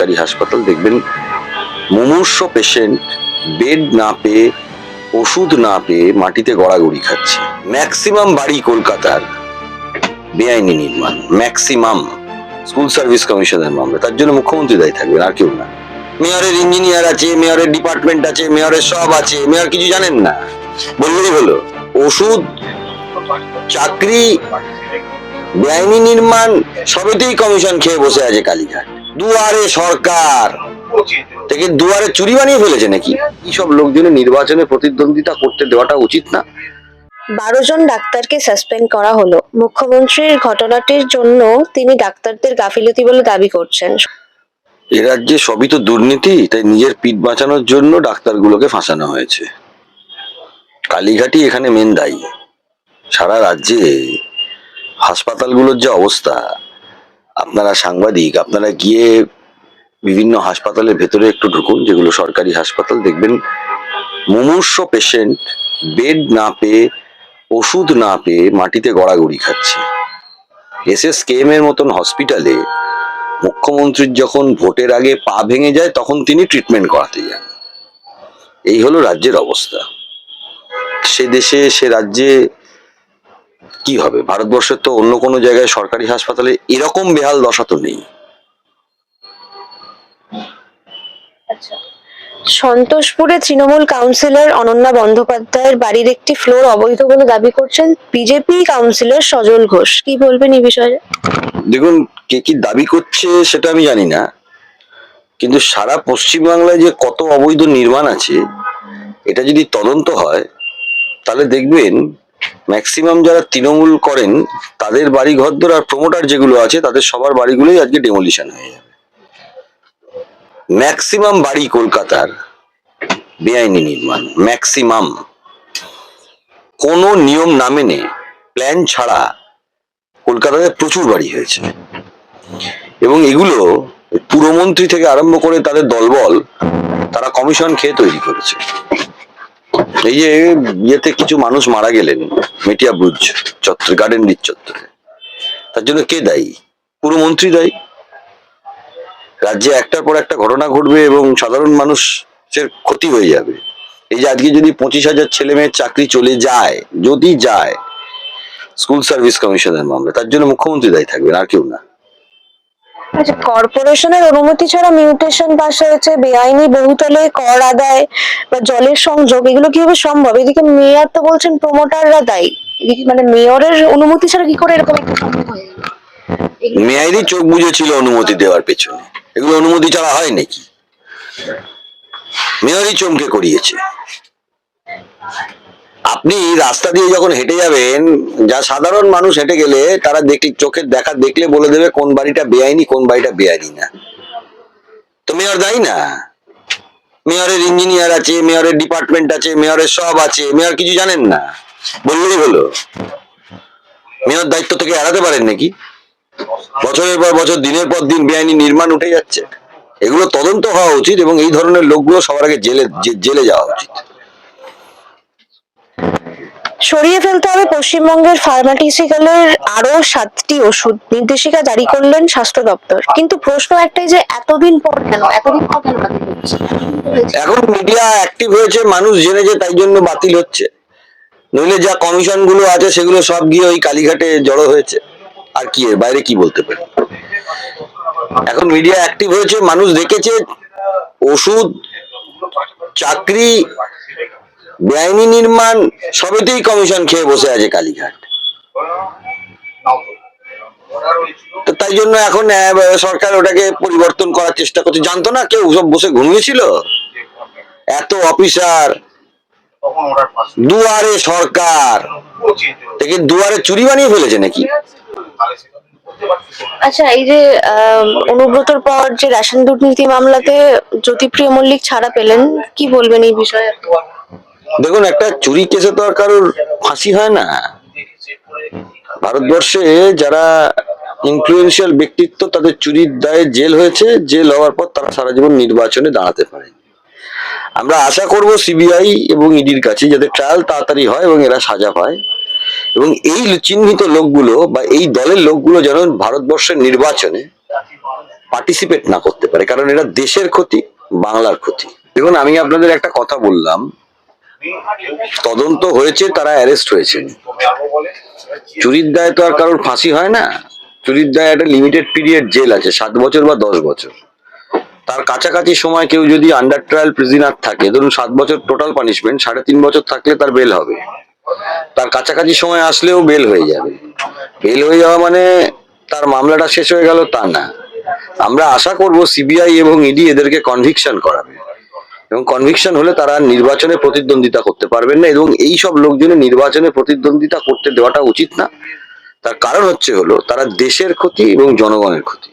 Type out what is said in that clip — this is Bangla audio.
সরকারি হাসপাতাল দেখবেন মুমূর্ষ পেশেন্ট বেড না পেয়ে, ওষুধ না পেয়ে মাটিতে গড়াগড়ি খাচ্ছে। ম্যাক্সিমাম বাড়ি কলকাতার। বেআইনি নির্মাণ। ম্যাক্সিমাম স্কুল সার্ভিস কমিশনের মামলা তার জন্য মুখ্যমন্ত্রী দায়ী থাকবেন, আর কেউ না। মেয়রের ইঞ্জিনিয়ার আছে মেয়রের ডিপার্টমেন্ট আছে মেয়রের সব আছে মেয়র কিছু জানেন না? বললেই হলো, ওষুধ, চাকরি, বেআইনি নির্মাণ, সবেতেই কমিশন খেয়ে বসে আছে কালীঘাট। দুয়ারে সরকার। থেকে দুয়ারে চুরি বানিয়ে ফেলেছে নাকি? এইসব লোকজনের নির্বাচনে প্রতিদ্বন্দ্বিতা করতে দেওয়াটা উচিত না? বারো জন ডাক্তারকে সাসপেন্ড করা হলো। মুখ্যমন্ত্রীর ঘটনাটির জন্য তিনি ডাক্তারদের গাফিলতি বলে দাবি করছেন। এ রাজ্যে সবই তো দুর্নীতি তাই নিজের পিঠ বাঁচানোর জন্য ডাক্তারগুলোকে ফাঁসানো হয়েছে। কালীঘাটই এখানে মেন দায়ী। সারা রাজ্যে হাসপাতালগুলোর যে অবস্থা আপনারা সাংবাদিক, আপনারা গিয়ে বিভিন্ন হাসপাতালের ভেতরে একটু ঢুকুন, যেগুলো সরকারি হাসপাতাল, দেখবেন মুমূর্ষ পেশেন্ট বেড না পেয়ে, ওষুধ না পেয়ে মাটিতে গড়াগড়ি খাচ্ছে। এস এস এর মতন হসপিটালে মুখ্যমন্ত্রীর যখন ভোটের আগে পা ভেঙে যায়, তখন তিনি ট্রিটমেন্ট করাতে যান। এই হলো রাজ্যের অবস্থা। সে দেশে, সে রাজ্যে কি হবে? ভারতবর্ষের তো অন্য কোনো জায়গায় সরকারি হাসপাতালে এরকম বেহাল দশা তো নেই। সন্তোষপুরে তৃণমূল কাউন্সিলর অনন্যা বন্দ্যোপাধ্যায়ের বাড়ির একটি ফ্লোর অবৈধ বলে দাবি করছেন বিজেপি কাউন্সিলর সজল ঘোষ। কি বলবেন এই বিষয়ে? দেখুন কে কি দাবি করছে সেটা আমি জানি না। কিন্তু সারা পশ্চিমবাংলায় যে কত অবৈধ নির্মাণ আছে এটা যদি তদন্ত হয় তাহলে দেখবেন ম্যাক্সিমাম যারা তৃণমূল করেন, তাদের বাড়ি ঘরদোর আর প্রমোটার যেগুলো আছে, তাদের সবার বাড়িগুলোই আজকে ডেমোলিশন হয়ে যাবে। ম্যাক্সিমাম বাড়ি কলকাতার, বেআইনি নির্মাণ ম্যাক্সিমাম কোনো নিয়ম না মেনে প্ল্যান ছাড়া কলকাতাতে প্রচুর বাড়ি হয়েছে। এবং এগুলো পুরমন্ত্রী থেকে আরম্ভ করে তাদের দলবল, তারা কমিশন খেয়ে তৈরি করেছে। এই যে ইয়েতে কিছু মানুষ মারা গেলেন, মেটিয়া ব্রুজ, চত্বর গার্ডেন রিচ চত্বরে। তার জন্য কে দায়ী? পুরমন্ত্রী দায়ী? রাজ্যে একটার পর একটা ঘটনা ঘটবে এবং সাধারণ মানুষের ক্ষতি হয়ে যাবে। এই যে আজকে যদি পঁচিশ হাজার ছেলে মেয়ের চাকরি চলে যায়, যদি যায় স্কুল সার্ভিস কমিশনের মামলা, তার জন্য মুখ্যমন্ত্রী দায়ী থাকবেন, আর কেউ না। আচ্ছা কর্পোরেশনের অনুমতি ছাড়া মিউটেশন পাস হয়েছে, বেআইনি বহুতলে কর আদায় বা জলের সংযোগ, এগুলো কীভাবে সম্ভব? এদিকে মেয়র তো বলছেন প্রমোটাররা দায়ী। এদিকে মানে মেয়রের অনুমতি ছাড়া কি করে এরকম একটা সম্ভব হয়ে? গেল চোখ বুঝেছিল অনুমতি দেওয়ার পেছনে। এগুলো অনুমতি ছাড়া হয় নাকি? মেয়রই চমকে করিয়েছে। আপনি রাস্তা দিয়ে যখন হেঁটে যাবেন, যা সাধারণ মানুষ হেঁটে গেলে তারা দেখলে, চোখের দেখা দেখলে বলে দেবে কোন বাড়িটা বেআইনি, কোন বাড়িটা বেআইনি না। তো মেয়র দায়ী না? মেয়রের ইঞ্জিনিয়ার আছে, মেয়রের ডিপার্টমেন্ট আছে, মেয়রের সব আছে। মেয়র কিছু জানেন না? বললেই হলো। মেয়র দায়িত্ব থেকে এড়াতে পারেন নাকি? বছরের পর বছর, দিনের পর দিন বেআইনি নির্মাণ উঠে যাচ্ছে। এগুলো তদন্ত হওয়া উচিত এবং এই ধরনের লোকগুলো সবার আগে জেলে জেলে যাওয়া উচিত। সরিয়ে ফেলতে হবে। পশ্চিমবঙ্গের ফার্মাটিসিক্যালের আরও সাতটি ওষুধ নির্দেশিকা জারি করলেন স্বাস্থ্য দপ্তর। কিন্তু প্রশ্ন একটাই যে এতদিন পর কেন? এতদিন পর কেন। এখন মিডিয়া অ্যাক্টিভ হয়েছে, মানুষ জেনেছে তাই জন্য বাতিল হচ্ছে। নইলে যা কমিশনগুলো আছে সেগুলো সব গিয়ে ওই কালীঘাটে জড়ো হয়েছে। আর কি এর? বাইরে কি বলতে পারি? এখন মিডিয়া অ্যাক্টিভ হয়েছে, মানুষ দেখেছে, ওষুধ, চাকরি বেআইনি নির্মাণ, সবেতেই কমিশন খেয়ে বসে আছে কালীঘাট। তো তাই জন্য এখন সরকার ওটাকে পরিবর্তন করার চেষ্টা করছে। জানতো না কেউ সব বসে ঘুমিয়েছিল? এত অফিসার। দুয়ারে সরকার। থেকে দুয়ারে চুরি বানিয়ে ফেলেছে নাকি? আচ্ছা এই যে অনুব্রতর পর যে রেশন দুর্নীতি মামলাতে জ্যোতিপ্রিয় মল্লিক ছাড়া পেলেন, কি বলবেন এই বিষয়ে? দেখুন, একটা চুরি কেসে তো আর কারোর ফাঁসি হয় না। ভারতবর্ষে যারা ইনফ্লুয়েন্সিয়াল ব্যক্তিত্ব, তাদের চুরির দায়ে জেল হয়েছে। জেল হওয়ার পর তারা সারা জীবন নির্বাচনে দাঁড়াতে পারে আমরা আশা করব সিবিআই এবং ইডির কাছে যাতে ট্রায়াল তাড়াতাড়ি হয় এবং এরা সাজা পায়। এবং এই চিহ্নিত লোকগুলো বা এই দলের লোকগুলো যেন ভারতবর্ষের নির্বাচনে পার্টিসিপেট না করতে পারে। কারণ এরা দেশের ক্ষতি, বাংলার ক্ষতি। দেখুন, আমি আপনাদের একটা কথা বললাম। তদন্ত হয়েছে, তারা অ্যারেস্ট হয়েছেন। চুরির দায় তো আর কারোর ফাঁসি হয় না। চুরির দায় একটা লিমিটেড পিরিয়ড জেল আছে, সাত বছর বা দশ বছর। তার কাছাকাছি সময় কেউ যদি আন্ডার ট্রায়াল প্রিজনার থাকে, ধরুন সাত বছর টোটাল পানিশমেন্ট সাড়ে তিন বছর থাকলে তার বেল হবে। তার কাছাকাছি সময় আসলেও বেল হয়ে যাবে। বেল হয়ে যাওয়া মানে তার মামলাটা শেষ হয়ে গেল তা না। আমরা আশা করব সিবিআই এবং ইডি এদেরকে কনভিকশন করাবে। এবং কনভিকশন হলে তারা নির্বাচনে প্রতিদ্বন্দ্বিতা করতে পারবেন না এবং এই সব লোকজনের নির্বাচনে প্রতিদ্বন্দ্বিতা করতে দেওয়াটা উচিত না। তার কারণ হচ্ছে হলো, তারা দেশের ক্ষতি এবং জনগণের ক্ষতি।